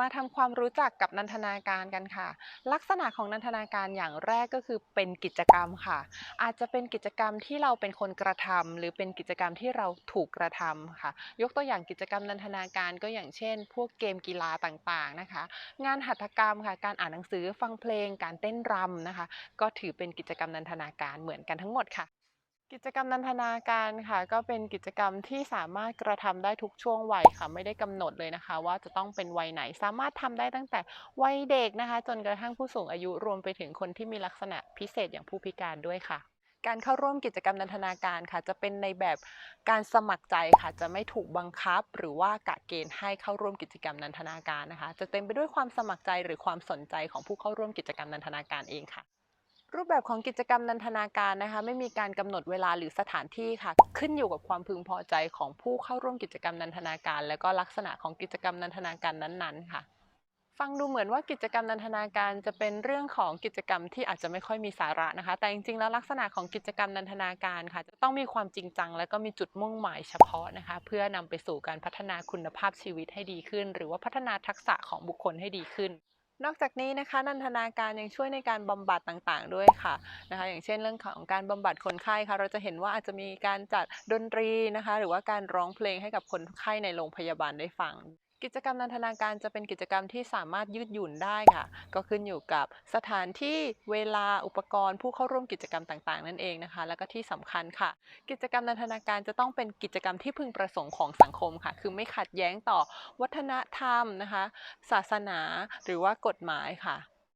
มาทำความรู้จักกับนันทนาการกันค่ะ ลักษณะของนันทนาการอย่างแรกก็คือเป็นกิจกรรมค่ะ อาจจะเป็นกิจกรรมที่เราเป็นคนกระทำหรือเป็นกิจกรรมที่เราถูกกระทำค่ะ ยกตัวอย่างกิจกรรมนันทนาการก็อย่างเช่น พวกเกมกีฬาต่างๆนะคะ งานหัตถกรรมค่ะการอ่านหนังสือฟังเพลง การเต้นรำนะคะ ก็ถือเป็นกิจกรรมนันทนาการเหมือนกันทั้งหมดค่ะ กิจกรรมนันทนาการค่ะ ก็เป็นกิจกรรมที่สามารถกระทำได้ทุกช่วงวัยค่ะ ไม่ได้กำหนดเลยนะคะ ว่าจะต้องเป็นวัยไหนสามารถทำได้ตั้งแต่วัยเด็กนะคะ จนกระทั่งผู้สูงอายุรวมไปถึงคนที่มีลักษณะพิเศษอย่างผู้พิการด้วยค่ะ การเข้าร่วมกิจกรรมนันทนาการค่ะ จะเป็นในแบบการสมัครใจค่ะ จะไม่ถูกบังคับ หรือว่ากะเกณฑ์ให้เข้าร่วมกิจกรรมนันทนาการนะคะ จะเต็มไปด้วยความสมัครใจหรือความสนใจของผู้เข้าร่วมกิจกรรมนันทนาการเองค่ะ รูปแบบของกิจกรรมนันทนาการนะคะ ไม่มีการกำหนดเวลาหรือสถานที่ค่ะ ขึ้นอยู่กับความพึงพอใจของผู้เข้าร่วมกิจกรรมนันทนาการ และก็ลักษณะของกิจกรรมนันทนาการนั้นๆ ค่ะ ฟังดูเหมือนว่ากิจกรรมนันทนาการจะเป็นเรื่องของกิจกรรมที่อาจจะไม่ค่อยมีสาระนะคะ แต่จริงๆแล้วลักษณะของกิจกรรมนันทนาการค่ะ จะต้องมีความจริงจัง และก็มีจุดมุ่งหมายเฉพาะนะคะ เพื่อนำไปสู่การพัฒนาคุณภาพชีวิตให้ดีขึ้น หรือว่าพัฒนาทักษะของบุคคลให้ดีขึ้น นอกจากนี้นะคะนันทนาการยังช่วยในการบำบัดต่างๆ ด้วยค่ะนะคะอย่างเช่นเรื่องของการบำบัดคนไข้ค่ะเราจะเห็นว่าอาจจะมีการจัดดนตรีนะคะ หรือว่าการร้องเพลงให้กับคนไข้ในโรงพยาบาลได้ฟัง กิจกรรมนันทนาการจะเป็นกิจกรรมที่สามารถยืดหยุ่นได้ค่ะ ก็ขึ้นอยู่กับสถานที่เวลาอุปกรณ์ ผู้เข้าร่วมกิจกรรมต่างๆ นั่นเองนะคะ แล้วก็ที่สำคัญค่ะ กิจกรรมนันทนาการจะต้องเป็นกิจกรรมที่พึงประสงค์ของสังคมค่ะ คือไม่ขัดแย้งต่อวัฒนธรรมนะคะ ศาสนาหรือว่ากฎหมายค่ะ